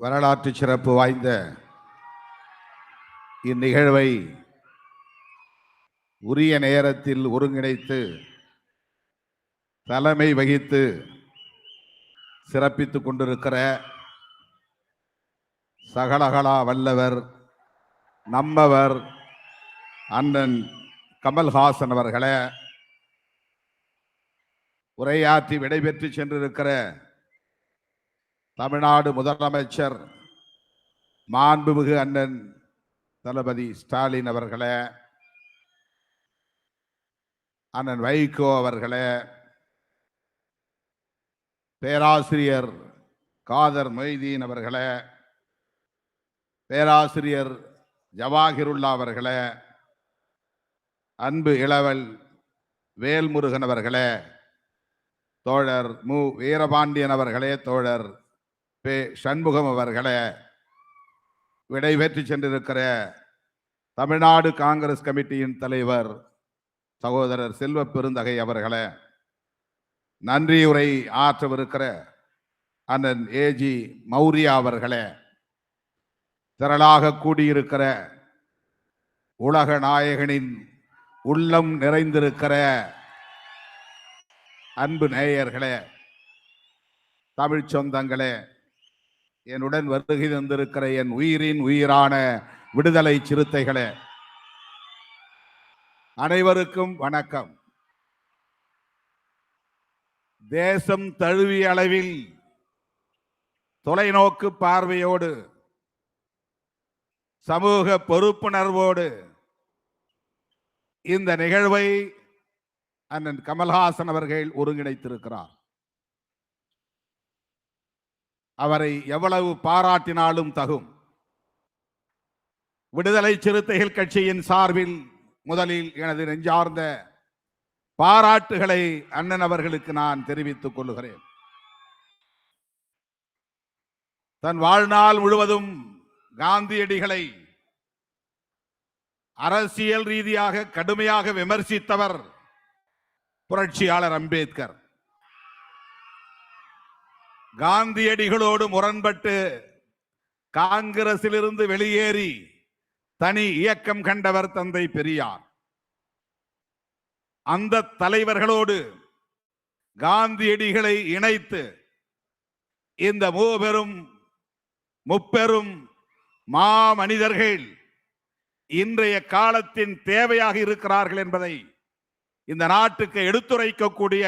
வரலாற்று சிறப்பு வாய்ந்த இந்நிகழ்வை உரிய நேரத்தில் ஒருங்கிணைத்து தலைமை வகித்து சிறப்பித்து கொண்டிருக்கிற சகலகலா வல்லவர் நம்மவர் அண்ணன் கமல்ஹாசன் அவர்களை உரையாற்றி விடைபெற்று சென்றிருக்கிற தமிழ்நாடு முதலமைச்சர் மாண்புமிகு அண்ணன் தளபதி ஸ்டாலின் அவர்களே அண்ணன் வைகோ அவர்களே பேராசிரியர் காதர் மொய்தீன் அவர்களே பேராசிரியர் ஜவாஹிருல்லா அவர்களே அன்பு இளவல் வேல்முருகன் அவர்களே தோழர் மு. வீரபாண்டியன் அவர்களே தோழர் பே சண்முகம் அவர்களே விடைபெற்று சென்றிருக்கிற தமிழ்நாடு காங்கிரஸ் கமிட்டியின் தலைவர் சகோதரர் செல்வ பெருந்தகை அவர்களே நன்றியுரை ஆற்றவிருக்கிற அண்ணன் ஏஜி மௌரியா அவர்களே திரளாக கூடியிருக்கிற உலக நாயகனின் உள்ளம் நிறைந்திருக்கிற அன்பு நேயர்களே தமிழ் சொந்தங்களே என்னுடன் வருகை தந்திருக்கிற என் உயிரின் உயிரான விடுதலை சிறுத்தைகளே அனைவருக்கும் வணக்கம். தேசம் தழுவிய அளவில் தொலைநோக்கு பார்வையோடு சமூக பொறுப்புணர்வோடு இந்த நிகழ்வை அண்ணன் கமல்ஹாசன் அவர்கள் ஒருங்கிணைத்திருக்கிறார். அவரை எவ்வளவு பாராட்டினாலும் தகும். விடுதலை சிறுத்தைகள் கட்சியின் சார்பில் முதலில் எனது நெஞ்சார்ந்த பாராட்டுகளை அண்ணன் அவர்களுக்கு நான் தெரிவித்துக் கொள்கிறேன். தன் வாழ்நாள் முழுவதும் காந்தியடிகளை அரசியல் ரீதியாக கடுமையாக விமர்சித்தவர் புரட்சியாளர் அம்பேத்கர். காந்தியடிகளோடு முரண்பட்டு காங்கிரசிலிருந்து வெளியேறி தனி இயக்கம் கண்டவர் தந்தை பெரியார். அந்த தலைவர்களோடு காந்தியடிகளை இணைத்து இந்த மூபெரும் முப்பெரும் மாமனிதர்கள் இன்றைய காலத்தின் தேவையாக இருக்கிறார்கள் என்பதை இந்த நாட்டுக்கு எடுத்துரைக்கக்கூடிய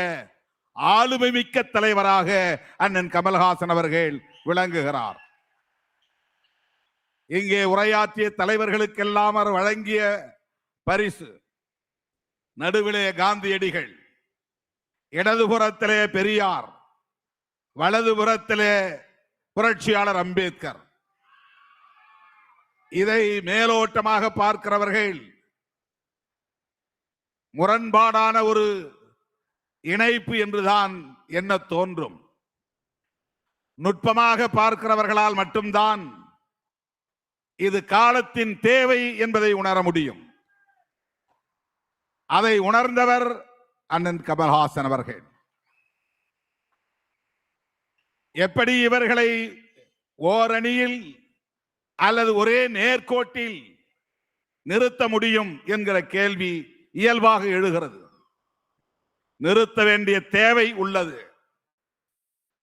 ஆளுமை மிக்க தலைவராக அண்ணன் கமல்ஹாசன் அவர்கள் விளங்குகிறார். இங்கே உரையாற்றிய தலைவர்களுக்கெல்லாம் அவர் வழங்கிய பரிசு. நடுவிலே காந்தியடிகள் இடதுபுறத்திலே பெரியார் வலதுபுறத்திலே புரட்சியாளர் அம்பேத்கர். இதை மேலோட்டமாக பார்க்கிறவர்கள் முரண்பாடான ஒரு இணைப்பு என்றுதான் என்ன தோன்றும்? நுட்பமாக பார்க்கிறவர்களால் மட்டும்தான் இது காலத்தின் தேவை என்பதை உணர முடியும். அதை உணர்ந்தவர் அண்ணன் கமல்ஹாசன் அவர்கள். எப்படி இவர்களை ஓரணியில் அல்லது ஒரே நேர்கோட்டில் நிறுத்த முடியும் என்கிற கேள்வி இயல்பாக எழுகிறது. நிறுத்த வேண்டிய தேவை உள்ளது.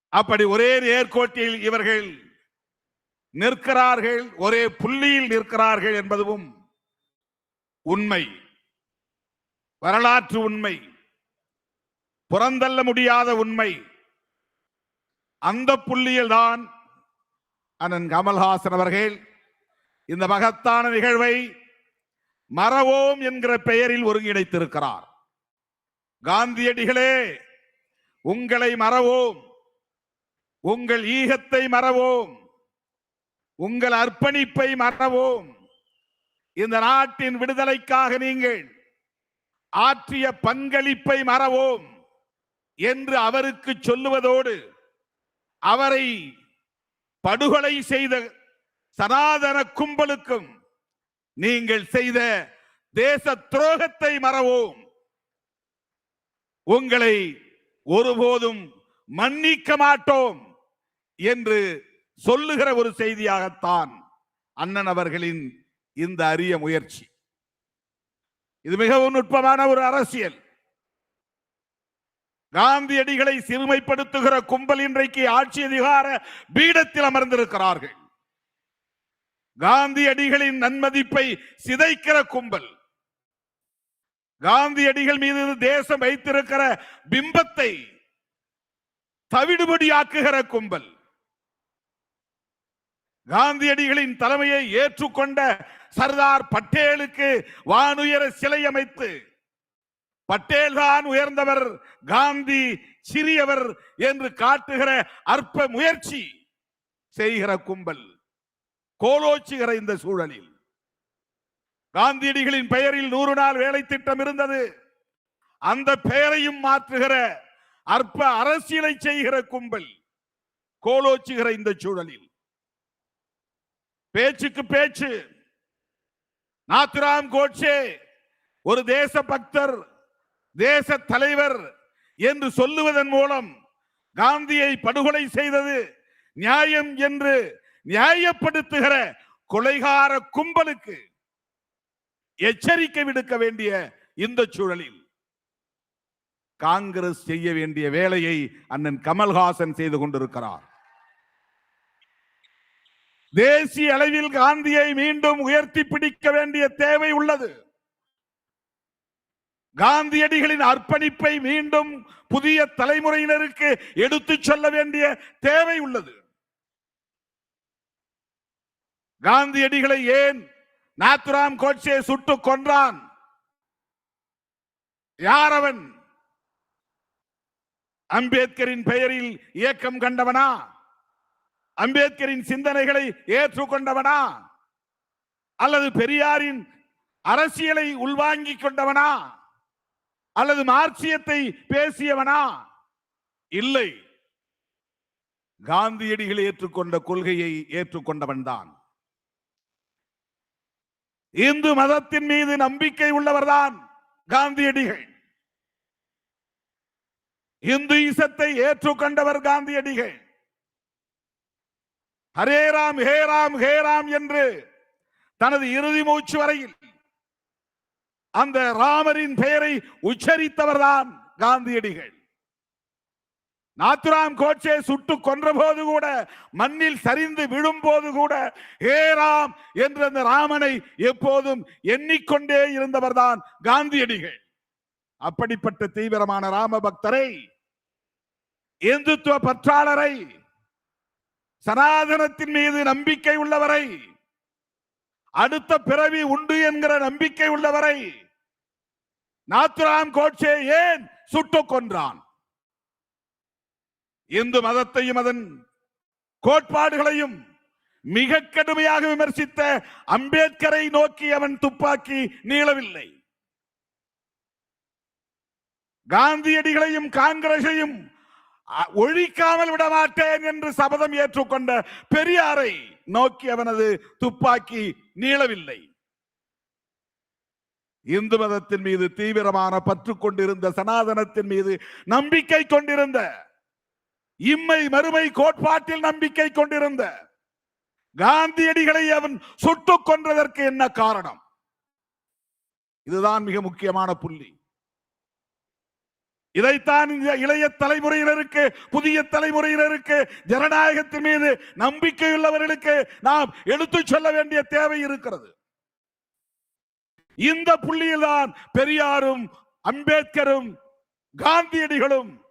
அப்படி ஒரே நேர்கோட்டில் இவர்கள் நிற்கிறார்கள் ஒரே புள்ளியில் நிற்கிறார்கள் என்பதும் உண்மை. வரலாற்று உண்மை. புறந்தள்ள முடியாத உண்மை. அந்த புள்ளியில் தான் அண்ணன் கமல்ஹாசன் அவர்கள் இந்த மகத்தான நிகழ்வை மறவோம் என்கிற பெயரில் ஒருங்கிணைத்திருக்கிறார். காந்தியடிகளே உங்களை மறவோம். உங்கள் ஈகத்தை மறவோம். உங்கள் அர்ப்பணிப்பை மறவோம். இந்த நாட்டின் விடுதலைக்காக நீங்கள் ஆற்றிய பங்களிப்பை மறவோம் என்று அவருக்கு சொல்லுவதோடு அவரை படுகொலை செய்த சனாதன கும்பலுக்கும் நீங்கள் செய்த தேச துரோகத்தை மறவோம். உங்களை ஒருபோதும் மன்னிக்க மாட்டோம் என்று சொல்லுகிற ஒரு செய்தியாகத்தான் அண்ணன் அவர்களின் இந்த அரிய முயற்சி. இது மிகவும் நுட்பமான ஒரு அரசியல். காந்தியடிகளை சிறுமைப்படுத்துகிற கும்பல் இன்றைக்கு ஆட்சி அதிகார பீடத்தில் அமர்ந்திருக்கிறார்கள். காந்தியடிகளின் நன்மதிப்பை சிதைக்கிற கும்பல். காந்தியடிகள் மீது தேசம் வைத்திருக்கிற பிம்பத்தை தவிடுபடியாக்குகிற கும்பல். காந்தியடிகளின் தலைமையை ஏற்றுக்கொண்ட சர்தார் பட்டேலுக்கு வானுயர சிலை அமைத்து பட்டேல் தான் உயர்ந்தவர் காந்தி சிறியவர் என்று காட்டுகிற அற்ப முயற்சி செய்கிற கும்பல் கோலோச்சுகிற இந்த சூழலில். காந்தியடிகளின் பெயரில் நூறு நாள் வேலை திட்டம் இருந்தது. அந்த பெயரையும் மாற்றுகிற அற்ப அரசியலை செய்கிற கும்பல் கோலோச்சுகிற இந்த சூழலில். பேச்சுக்கு பேச்சு. நாத்ராம் கோட்சே ஒரு தேச பக்தர் தேச தலைவர் என்று சொல்லுவதன் மூலம் காந்தியை படுகொலை செய்தது நியாயம் என்று நியாயப்படுத்துகிற கொலைகார கும்பலுக்கு எச்சரிக்கை விடுக்க வேண்டிய இந்த சூழலில் காங்கிரஸ் செய்ய வேண்டிய வேலையை அண்ணன் கமல்ஹாசன் செய்து கொண்டிருக்கிறார். தேசிய அளவில் காந்தியை மீண்டும் உயர்த்தி பிடிக்க வேண்டிய தேவை உள்ளது. காந்தியடிகளின் அர்ப்பணிப்பை மீண்டும் புதிய தலைமுறையினருக்கு எடுத்துச் சொல்ல வேண்டிய தேவை உள்ளது. காந்தியடிகளை ஏன் நாத்துராம் கோட்சே சுட்டு கொன்றான். யார் அவன் அம்பேத்கரின் பெயரில் இயக்கம் கண்டவனா? அம்பேத்கரின் சிந்தனைகளை ஏற்றுக்கொண்டவனா? அல்லது பெரியாரின் அரசியலை உள்வாங்கிக் கொண்டவனா? அல்லது மார்க்சியத்தை பேசியவனா? இல்லை. காந்தியடிகள் ஏற்றுக்கொண்ட கொள்கையை ஏற்றுக்கொண்டவன் தான் இந்து மதத்தின் மீது நம்பிக்கை உள்ளவர்தான் காந்தியடிகள். இந்து இசத்தை ஏற்றுக்கொண்டவர் காந்தியடிகள். ஹரே ராம் ஹே ராம் ஹே ராம் என்று தனது இறுதி மூச்சு வரையில் அந்த ராமரின் பெயரை உச்சரித்தவர்தான் காந்தியடிகள். நாத்துராம் கோட்சே சுட்டு கொன்ற போது கூட மண்ணில் சரிந்து விழும் போது கூட ஹே ராம் என்ற அந்த ராமனை எப்போதும் எண்ணிக்கொண்டே இருந்தவர்தான் காந்தியடிகள். அப்படிப்பட்ட தீவிரமான ராம பக்தரை இந்துத்துவ பற்றாளரை சனாதனத்தின் மீது நம்பிக்கை உள்ளவரை அடுத்த பிறவி உண்டு என்கிற நம்பிக்கை உள்ளவரை நாத்துராம் கோட்சே ஏன் சுட்டுக் கொன்றான்? இந்து மதத்தையும் அதன் கோட்பாடுகளையும் மிக கடுமையாக விமர்சித்த அம்பேத்கரை நோக்கி அவன் துப்பாக்கி நீளவில்லை. காந்தியடிகளையும் காங்கிரஸையும் ஒழிக்காமல் விடமாட்டேன் என்று சபதம் ஏற்றுக்கொண்ட பெரியாரை நோக்கி அவனது துப்பாக்கி நீளவில்லை. இந்து மதத்தின் மீது தீவிரமான பற்று கொண்டிருந்த சனாதனத்தின் மீது நம்பிக்கை கொண்டிருந்த இம்மை மறுமை கோட்பாட்டில் நம்பிக்கை கொண்டிருந்த காந்தியடிகளை அவன் சுட்டுக் கொன்றதற்கு என்ன காரணம்? இதுதான் மிக முக்கியமான புள்ளி. இதைத்தான் இந்த இளைய தலைமுறையினருக்கு புதிய தலைமுறையினருக்கு ஜனநாயகத்தின் மீது நம்பிக்கையுள்ளவர்களுக்கு நாம் எடுத்துச் சொல்ல வேண்டிய தேவை இருக்கிறது. இந்த புள்ளியில்தான் பெரியாரும் அம்பேத்கரும் காந்தியடிகளும்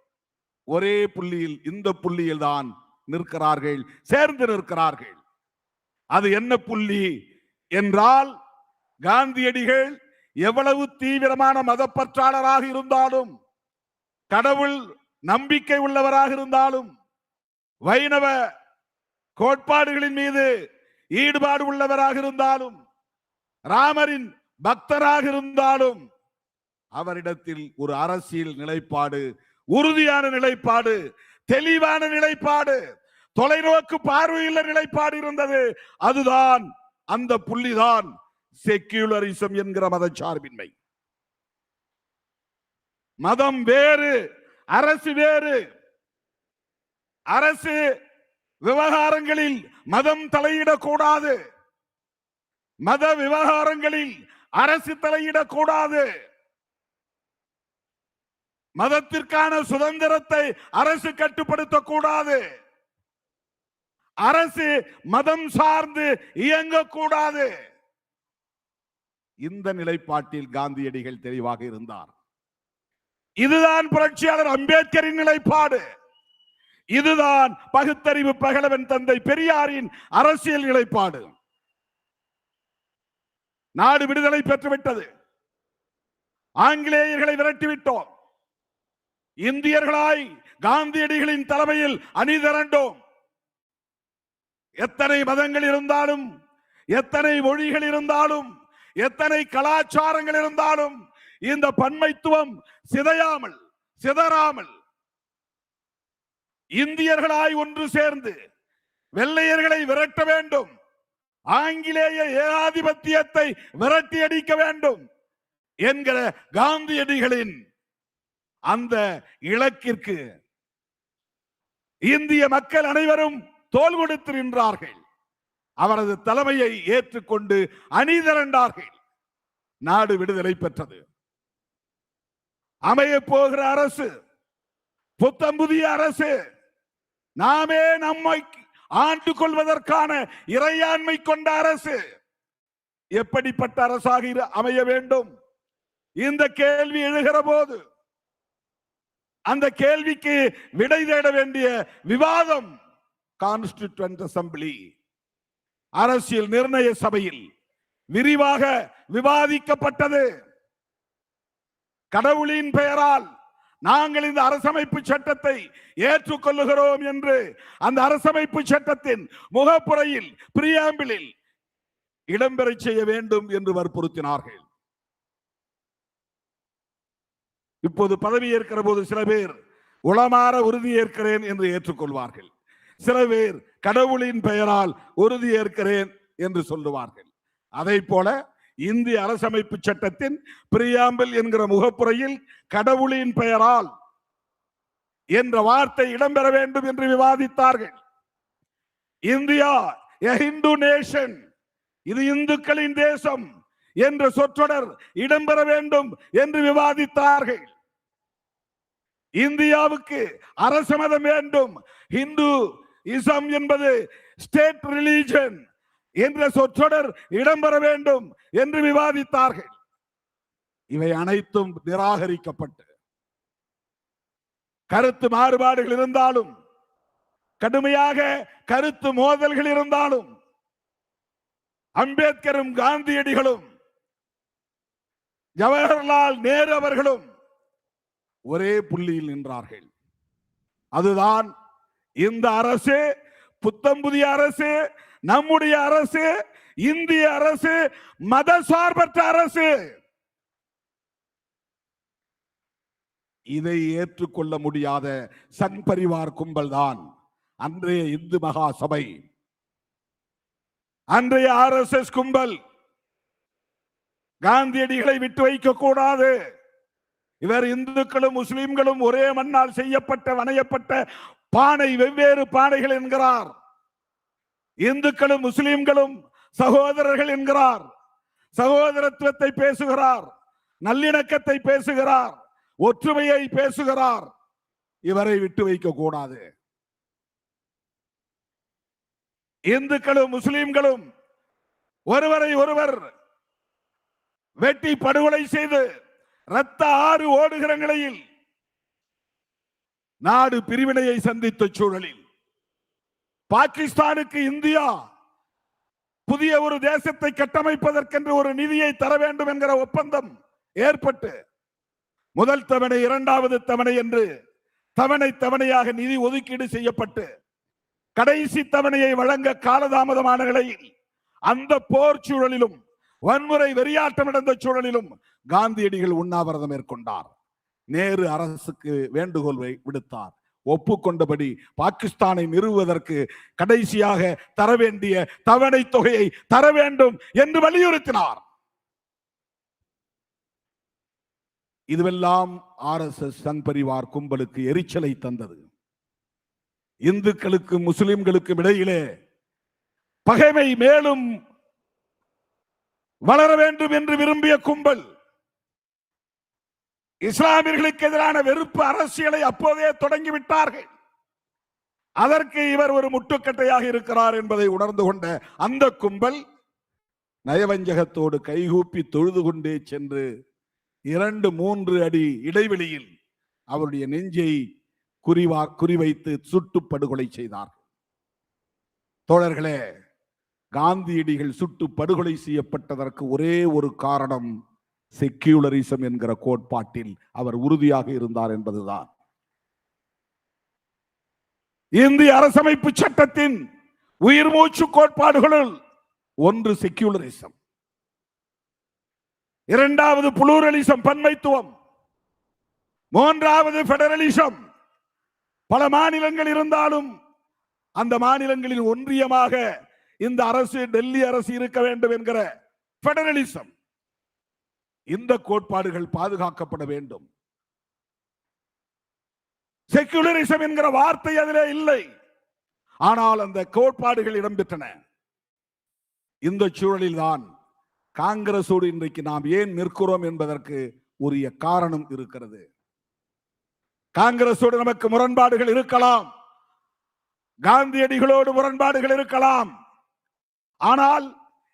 ஒரே புள்ளியில் இந்த புள்ளியில் தான் நிற்கிறார்கள் சேர்ந்து நிற்கிறார்கள். அது என்ன புள்ளி என்றால் காந்தியடிகள் எவ்வளவு தீவிரமான மதப்பற்றாளராக இருந்தாலும் கடவுள் நம்பிக்கை உள்ளவராக இருந்தாலும் வைணவ கோட்பாடுகளின் மீது ஈடுபாடு உள்ளவராக இருந்தாலும் ராமரின் பக்தராக இருந்தாலும் அவரிடத்தில் ஒரு அரசியல் நிலைப்பாடு உறுதியான நிலைப்பாடு தெளிவான நிலைப்பாடு தொலைநோக்கு பார்வையுள்ள நிலைப்பாடு இருந்தது. அதுதான் அந்த புள்ளிதான் செக்யூலரிசம் என்கிற மத சார்பின்மை மதம் வேறு அரசு வேறு. அரசு விவகாரங்களில் மதம் தலையிடக்கூடாது. மத விவகாரங்களில் அரசு தலையிடக்கூடாது. மதத்திற்கான சுதந்திரத்தை அரசு கட்டுப்படுத்தக்கூடாது. அரசு மதம் சார்ந்து இயங்கக்கூடாது. இந்த நிலைப்பாட்டில் காந்தியடிகள் தெளிவாக இருந்தார். இதுதான் புரட்சியாளர் அம்பேத்கரின் நிலைப்பாடு. இதுதான் பகுத்தறிவு பகலவன் தந்தை பெரியாரின் அரசியல் நிலைப்பாடு. நாடு விடுதலை பெற்றுவிட்டது. ஆங்கிலேயர்களை விரட்டிவிட்டோம். இந்தியர்களாய் காந்தியடிகளின் தலைமையில் அணிதிரண்டோம். எத்தனை மதங்கள் இருந்தாலும் எத்தனை மொழிகள் இருந்தாலும் எத்தனை கலாச்சாரங்கள் இருந்தாலும் இந்த பன்மைத்துவம் சிதையாமல் சிதறாமல் இந்தியர்களாய் ஒன்று சேர்ந்து வெள்ளையர்களை விரட்ட வேண்டும். ஆங்கிலேய ஏகாதிபத்தியத்தை விரட்டி அடிக்க வேண்டும் என்கிற காந்தியடிகளின் அந்த இலக்கிற்கு இந்திய மக்கள் அனைவரும் தோல் கொடுத்து நின்றார்கள். அவரது தலைமையை ஏற்றுக்கொண்டு அணிதிரண்டார்கள். நாடு விடுதலை பெற்றது. அமையப் போகிற அரசு புத்தம் புதிய அரசு நாமே நம்மை ஆண்டு கொள்வதற்கான இறையாண்மை கொண்ட அரசு. எப்படிப்பட்ட அரசாக அமைய வேண்டும்? இந்த கேள்வி எழுகிற போது அந்த கேள்விக்கு விடை தேட வேண்டிய விவாதம் கான்ஸ்டிடியூண்ட் அசம்பிளி. அரசியல் நிர்ணய சபையில் விரிவாக விவாதிக்கப்பட்டது. கடவுளின் பெயரால் நாங்கள் இந்த அரசமைப்பு சட்டத்தை ஏற்றுக்கொள்ளுகிறோம் என்று அந்த அரசமைப்பு சட்டத்தின் முகப்புறையில் பிரியாம்பிளில் இடம்பெறச் செய்ய வேண்டும் என்று வற்புறுத்தினார்கள். இப்போது பதவி ஏற்கிற போது சில பேர் உளமாற உறுதி ஏற்கிறேன் என்று ஏற்றுக்கொள்வார்கள். சில பேர் கடவுளின் பெயரால் உறுதி ஏற்கிறேன் என்று சொல்லுவார்கள். அதை போல இந்திய அரசமைப்பு சட்டத்தின் பிரியாம்பிள் என்கிற முகப்புறையில் கடவுளின் பெயரால் என்ற வார்த்தை இடம்பெற வேண்டும் என்று விவாதித்தார்கள். இந்தியா எ Hindu நேஷன் இது இந்துக்களின் தேசம். என்ற சொற்றொடர் இடம்பெற வேண்டும் என்று விவாதித்தார்கள். இந்தியாவுக்கு அரச மதம் வேண்டும். இந்து இசம் என்பது ஸ்டேட் ரிலீஜன் என்ற சொற்றொடர் இடம்பெற வேண்டும் என்று விவாதித்தார்கள். இவை அனைத்தும் நிராகரிக்கப்பட்டு கருத்து மாறுபாடுகள் இருந்தாலும் கடுமையாக கருத்து மோதல்கள் இருந்தாலும் அம்பேத்கரும் காந்தியடிகளும் ஜவஹர்லால் நேரு அவர்களும் ஒரே புள்ளியில் நின்றார்கள். அதுதான் இந்த அரசு புத்தம் புதிய அரசு நம்முடைய அரசு இந்திய அரசு மத சார்பற்ற அரசு. இதை ஏற்றுக்கொள்ள முடியாத சங் பரிவார் கும்பல் தான் அன்றைய இந்து மகா சபை அன்றைய எஸ் கும்பல் காந்தியடிகளை விட்டு வைக்க கூடாது இவர் இந்துக்களும் முஸ்லிம்களும் ஒரே மண்ணால் செய்யப்பட்ட வணையப்பட்ட பானை வெவ்வேறு பானைகள் என்கிறார். இந்துக்களும் முஸ்லிம்களும் சகோதரர்கள் என்கிறார். சகோதரத்துவத்தை பேசுகிறார். நல்லிணக்கத்தை பேசுகிறார். ஒற்றுமையை பேசுகிறார். இவரை விட்டு வைக்க கூடாது இந்துக்களும் முஸ்லிம்களும் ஒருவரை ஒருவர் வெட்டி படுகொலை செய்து ரத்த ஆறு ஓடுகிற நிலையில் நாடு பிரிவினையை சந்தித்த சூழலில் பாகிஸ்தானுக்கு இந்தியா புதிய ஒரு தேசத்தை கட்டமைப்பதற்கென்று ஒரு நிதியை தர வேண்டும் என்கிற ஒப்பந்தம் ஏற்பட்டு முதல் தவணை இரண்டாவது தவணை என்று தவணை தவணையாக நிதி ஒதுக்கீடு செய்யப்பட்டு கடைசி தவணையை வழங்க காலதாமதமான நிலையில் அந்த போர் சூழலிலும் வன்முறை வெறியாட்டம் நடந்த சூழலிலும் காந்தியடிகள் உண்ணாவிரதம் மேற்கொண்டார். நேரு அரசுக்கு வேண்டுகோள் விடுத்தார். ஒப்புக்கொண்டபடி பாகிஸ்தானை நிறுவுவதற்கு கடைசியாக தர வேண்டிய தவணை தொகையை தர வேண்டும் என்று வலியுறுத்தினார். இதுவெல்லாம் ஆர் எஸ் எஸ் சங்பரிவார் கும்பலுக்கு எரிச்சலை தந்தது. இந்துக்களுக்கும் முஸ்லிம்களுக்கும் இடையிலே பகைமை மேலும் வளர வேண்டும் என்று விரும்பிய கும்பல். இஸ்லாமியர்களுக்கு எதிரான வெறுப்பு அரசியலை அப்போதே தொடங்கிவிட்டார்கள். அதற்கு இவர் ஒரு முட்டுக்கட்டையாக இருக்கிறார் என்பதை உணர்ந்து கொண்ட அந்த கும்பல் நயவஞ்சகத்தோடு கைகூப்பி தொழுது கொண்டே சென்று இரண்டு மூன்று அடி இடைவெளியில் அவருடைய நெஞ்சை குறிவா குறிவைத்து சுட்டு படுகொலை செய்தார் தோழர்களே காந்தியடிகள் சுட்டு படுகொலை செய்யப்பட்டதற்கு ஒரே ஒரு காரணம் செக்யூலரிசம் என்கிற கோட்பாட்டில் அவர் உறுதியாக இருந்தார் என்பதுதான். இந்திய அரசமைப்பு சட்டத்தின் உயிர் மூச்சு கோட்பாடுகளுள் ஒன்று செக்யூலரிசம். இரண்டாவது புளூரலிசம் பன்மைத்துவம். மூன்றாவது பெடரலிசம் பல மாநிலங்கள் இருந்தாலும் அந்த மாநிலங்களில் ஒன்றியமாக இந்த அரசு டெல்லி அரசு இருக்க வேண்டும் என்கிற பெடரலிசம் இந்த கோட்பாடுகள் பாதுகாக்கப்பட வேண்டும். செக்குலரிசம் என்கிற வார்த்தை அதிலே இல்லை. ஆனால் அந்த கோட்பாடுகள் இடம்பெற்றன. இந்த சூழலில் தான் காங்கிரசோடு இன்றைக்கு நாம் ஏன் நிற்கிறோம் என்பதற்கு உரிய காரணம் இருக்கிறது. காங்கிரசோடு நமக்கு முரண்பாடுகள் இருக்கலாம். காந்தியடிகளோடு முரண்பாடுகள் இருக்கலாம். ஆனால்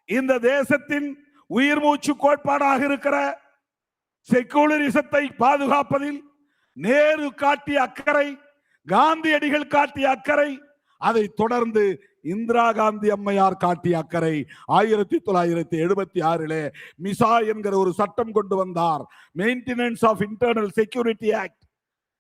இந்த தேசத்தின் உயிர் மூச்சு கோட்பாடாக இருக்கிற செக்குலரிசத்தை பாதுகாப்பதில் நேரு காட்டிய அக்கறை காந்தியடிகள் காட்டிய அக்கறை அதை தொடர்ந்து இந்திரா காந்தி அம்மையார் காட்டிய அக்கறை ஆயிரத்தி தொள்ளாயிரத்தி எழுபத்தி ஆறிலே மிசா என்கிற ஒரு சட்டம் கொண்டு வந்தார். Maintenance of internal security act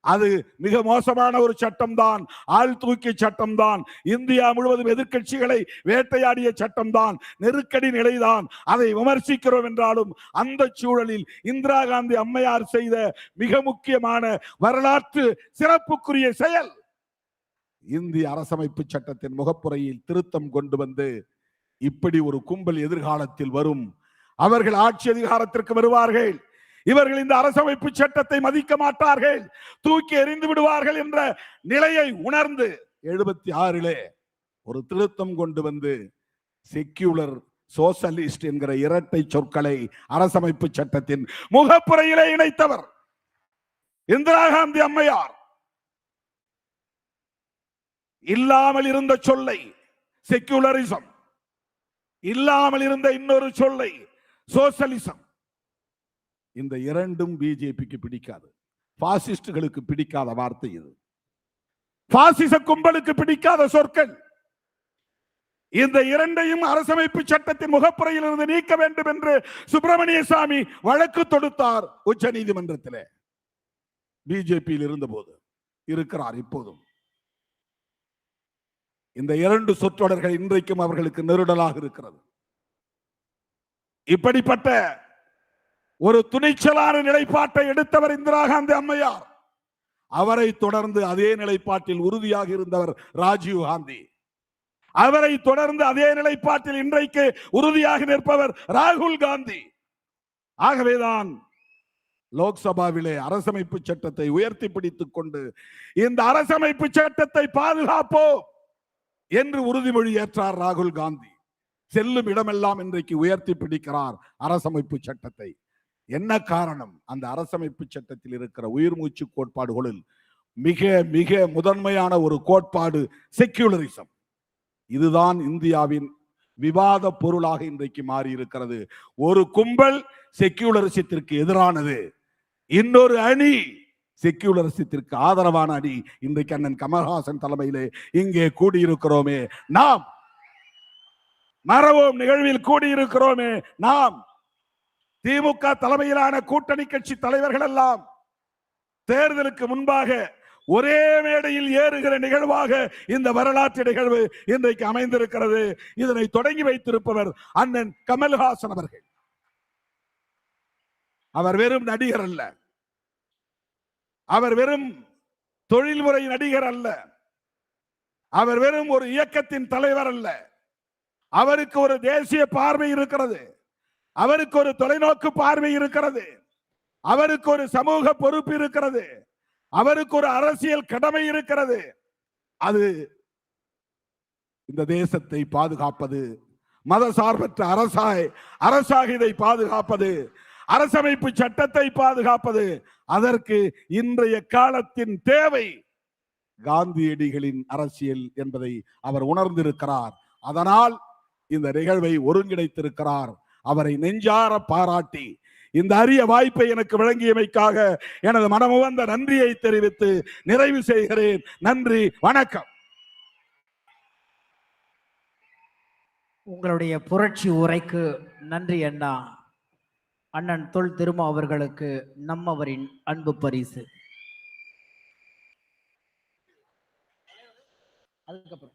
அது மிக மோசமான ஒரு சட்டம்தான். ஆள் தூக்கி சட்டம்தான். இந்தியா முழுவதும் எதிர்க்கட்சிகளை வேட்டையாடிய சட்டம்தான். நெருக்கடி நிலைதான். அதை விமர்சிக்கிறோம் என்றாலும் அந்த சூழலில் இந்திரா காந்தி அம்மையார் செய்த மிக முக்கியமான வரலாற்று சிறப்புக்குரிய செயல். இந்திய அரசமைப்பு சட்டத்தின் முகப்புறையில் திருத்தம் கொண்டு வந்து இப்படி ஒரு கும்பல் எதிர்காலத்தில் வரும். அவர்கள் ஆட்சி அதிகாரத்திற்கு வருவார்கள். இவர்கள் இந்த அரசமைப்பு சட்டத்தை மதிக்க மாட்டார்கள். தூக்கி எறிந்து விடுவார்கள் என்ற நிலையை உணர்ந்து எழுபத்தி ஆறிலே ஒரு திருத்தம் கொண்டு வந்து செக்யூலர் சோசலிஸ்ட் என்கிற இரட்டை சொற்களை அரசமைப்பு சட்டத்தின் முகப்புறையிலே இணைத்தவர் இந்திரா காந்தி அம்மையார். இல்லாமல் இருந்த சொல்லை செக்யூலரிசம் இல்லாமல் இருந்த இன்னொரு சொல்லை சோசலிசம் இந்த இரண்டும் பிஜேபிக்கு பிடிக்காது. பாசிஸ்டுகளுக்கு பிடிக்காத வார்த்தை இது. பாசிச கும்பலுக்கு பிடிக்காத சொற்கள். இந்த இரண்டையும் அரசமைப்பு சட்டத்தின் முகப்புறையில் இருந்து நீக்க வேண்டும் என்று சுப்பிரமணிய சாமி வழக்கு தொடுத்தார் உச்ச நீதிமன்றத்திலே பிஜேபியில் இருந்தபோது இருக்கிறார் இப்போதும். இந்த இரண்டு சொற்றொடர்கள் இன்றைக்கும் அவர்களுக்கு நெருடலாக இருக்கிறது. இப்படிப்பட்ட ஒரு துணிச்சலான நிலைப்பாட்டை எடுத்தவர் இந்திரா காந்தி அம்மையார். அவரை தொடர்ந்து அதே நிலைப்பாட்டில் உறுதியாக இருந்தவர் ராஜீவ் காந்தி. அவரை தொடர்ந்து அதே நிலைப்பாட்டில் இன்றைக்கு உறுதியாக நிற்பவர் ராகுல் காந்தி. ஆகவேதான் லோக்சபாவிலே அரசமைப்பு சட்டத்தை உயர்த்தி பிடித்துக் கொண்டு இந்த அரசமைப்பு சட்டத்தை பாதுகாப்போம் என்று உறுதிமொழி ஏற்றார் ராகுல் காந்தி. செல்லும் இடமெல்லாம் இன்றைக்கு உயர்த்தி பிடிக்கிறார் அரசமைப்பு சட்டத்தை. என்ன காரணம்? அந்த அரசமைப்பு சட்டத்தில் இருக்கிற உயிர் மூச்சு கோட்பாடுகளில் மிக மிக முதன்மையான ஒரு கோட்பாடு செக்யூலரிசம் இதுதான் இந்தியாவின் விவாத பொருளாக இன்றைக்கு மாறி இருக்கிறது ஒரு கும்பல் செக்யூலரிசத்திற்கு எதிரானது. இன்னொரு அணி செக்யூலரிசத்திற்கு ஆதரவான அணி இன்றைக்கு அண்ணன் கமல்ஹாசன் தலைமையிலே இங்கே கூடியிருக்கிறோமே. நாம் மறவோம் நிகழ்வில் கூடியிருக்கிறோமே. நாம் திமுக தலைமையிலான கூட்டணி கட்சி தலைவர்கள் எல்லாம் தேர்தலுக்கு முன்பாக ஒரே மேடையில் ஏறுகிற நிகழ்வாக இந்த வரலாற்று நிகழ்வு இன்றைக்கு அமைந்திருக்கிறது. இதனை தொடங்கி வைத்திருப்பவர் அண்ணன் கமல்ஹாசன் அவர்கள். அவர் வெறும் நடிகர் அல்ல. அவர் வெறும் தொழில்முறை நடிகர் அல்ல. அவர் வெறும் ஒரு இயக்கத்தின் தலைவர் அல்ல. அவருக்கு ஒரு தேசிய பார்வை இருக்கிறது. அவருக்கு ஒரு தொலைநோக்கு பார்வை இருக்கிறது. அவருக்கு ஒரு சமூக பொறுப்பு இருக்கிறது. அவருக்கு ஒரு அரசியல் கடமை இருக்கிறது. அது இந்த தேசத்தை பாதுகாப்பது. மதசார்பற்ற அரசாய் அரசாக இதை பாதுகாப்பது. அரசமைப்பு சட்டத்தை பாதுகாப்பது. அதற்கு இன்றைய காலத்தின் தேவை. காந்தியடிகளின் அரசியல் என்பதை அவர் உணர்ந்திருக்கிறார். அதனால் இந்த நிகழ்வை ஒருங்கிணைத்திருக்கிறார். அவரை நெஞ்சார பாராட்டி இந்த அரிய வாய்ப்பை எனக்கு வழங்கியமைக்காக எனது மனமுவந்த நன்றியை தெரிவித்து நிறைவு செய்கிறேன். நன்றி வணக்கம். உங்களுடைய புரட்சி உரைக்கு நன்றி அண்ணா. அண்ணன் தொல் திருமா அவர்களுக்கு நம்மவரின் அன்பு பரிசு. அதுக்கப்புறம்.